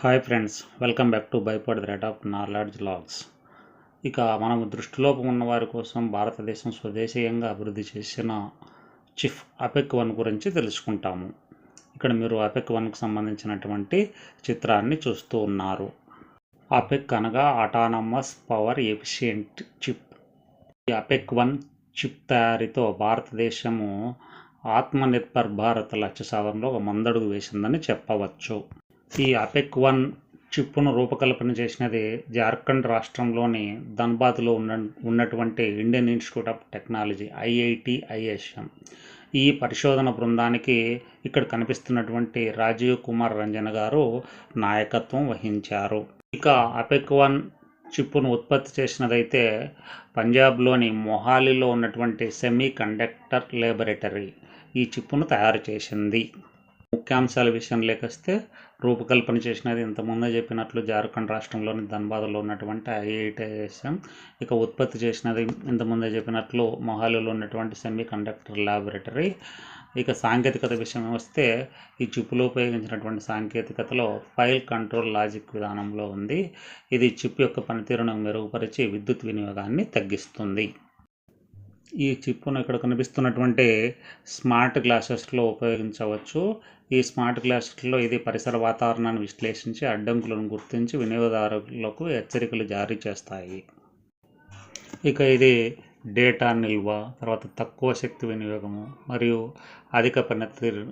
Hi friends welcome back to bipod the rate of నార్లాడ్జ్ లాగ్స్ ఇక మనం దృష్టిలోపం ఉన్న వారి కోసం భారతదేశం స్వదేశీయంగా అభివృద్ధి చేసిన చిఫ్ అపెక్ వన్ గురించి తెలుసుకుంటాము. ఇక్కడ మీరు అపెక్ వన్కు సంబంధించినటువంటి చిత్రాన్ని చూస్తూ ఉన్నారు. అపెక్ అనగా ఆటానమస్ పవర్ ఎఫిషియంట్ చిప్ ఈ అపెక్ వన్ చిప్ తయారీతో భారతదేశము ఆత్మనిర్భర్ భారత్ లక్ష్య సాధనలో ఒక మందడుగు వేసిందని చెప్పవచ్చు. ఈ అపెక్ వన్ చిప్పును రూపకల్పన చేసినది జార్ఖండ్ రాష్ట్రంలోని ధన్బాద్లో ఉన్న ఉన్నటువంటి Indian institute of technology IIT ISM. ఈ పరిశోధన బృందానికి ఇక్కడ కనిపిస్తున్నటువంటి రాజీవ్ కుమార్ రంజన్ గారు నాయకత్వం వహించారు. ఇక అపెక్ వన్ చిప్పును ఉత్పత్తి చేసినదైతే పంజాబ్లోని మొహాలీలో ఉన్నటువంటి సెమీ కండక్టర్ లేబొరేటరీ ఈ చిప్పును తయారు చేసింది. ముఖ్యాంశాల విషయంలోకి వస్తే రూపకల్పన చేసినది ఇంతకుముందే చెప్పినట్లు జార్ఖండ్ రాష్ట్రంలోని ధన్బాద్లో ఉన్నటువంటి ఐఐటిఎస్ఎం ఇక ఉత్పత్తి చేసినది ఇంతకుముందే చెప్పినట్లు మొహాలీలో ఉన్నటువంటి సెమీ కండక్టర్ ల్యాబొరేటరీ. ఇక సాంకేతికత విషయం వస్తే ఈ చిప్పులో ఉపయోగించినటువంటి సాంకేతికతలో ఫైల్ కంట్రోల్ లాజిక్ విధానంలో ఉంది. ఇది చిప్ యొక్క పనితీరును మెరుగుపరిచి విద్యుత్ వినియోగాన్ని తగ్గిస్తుంది. ఈ చిప్పును ఇక్కడ కనిపిస్తున్నటువంటి స్మార్ట్ గ్లాసెస్లో ఉపయోగించవచ్చు. ఈ స్మార్ట్ గ్లాసెస్లో ఇది పరిసర వాతావరణాన్ని విశ్లేషించి అడ్డంకులను గుర్తించి వినియోగదారులకు హెచ్చరికలు జారీ చేస్తాయి. ఇక ఇది డేటా నిల్వ తర్వాత తక్కువ శక్తి వినియోగము మరియు అధిక పనితీరు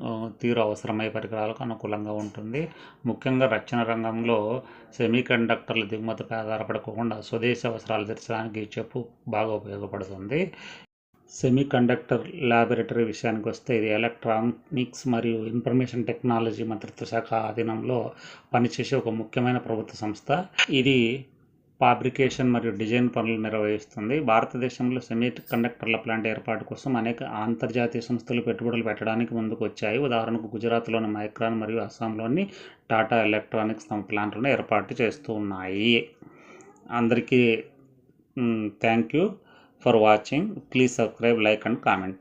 తీరు అవసరమయ్యే పరికరాలకు అనుకూలంగా ఉంటుంది. ముఖ్యంగా రక్షణ రంగంలో సెమీకండక్టర్ల దిగుమతిపై ఆధారపడకుండా స్వదేశీ అవసరాలు తీర్చడానికి ఈ చెప్పు బాగా ఉపయోగపడుతుంది. సెమీ కండక్టర్ ల్యాబొరేటరీ విషయానికి వస్తే ఇది ఎలక్ట్రానిక్స్ మరియు ఇన్ఫర్మేషన్ టెక్నాలజీ మంత్రిత్వ శాఖ ఆధీనంలో పనిచేసే ఒక ముఖ్యమైన ప్రభుత్వ సంస్థ. ఇది ఫాబ్రికేషన్ మరియు డిజైన్ పనులు నిర్వహిస్తుంది. భారతదేశంలో సెమీ కండక్టర్ల ప్లాంట్ ఏర్పాటు కోసం అనేక అంతర్జాతీయ సంస్థలు పెట్టుబడులు పెట్టడానికి ముందుకు వచ్చాయి ఉదాహరణకు గుజరాత్లోని మైక్రాన్ మరియు అస్సాంలోని టాటా ఎలక్ట్రానిక్స్ తమ ప్లాంట్లను ఏర్పాటు చేస్తూ ఉన్నాయి అందరికీ thank you for watching. Please subscribe like and comment.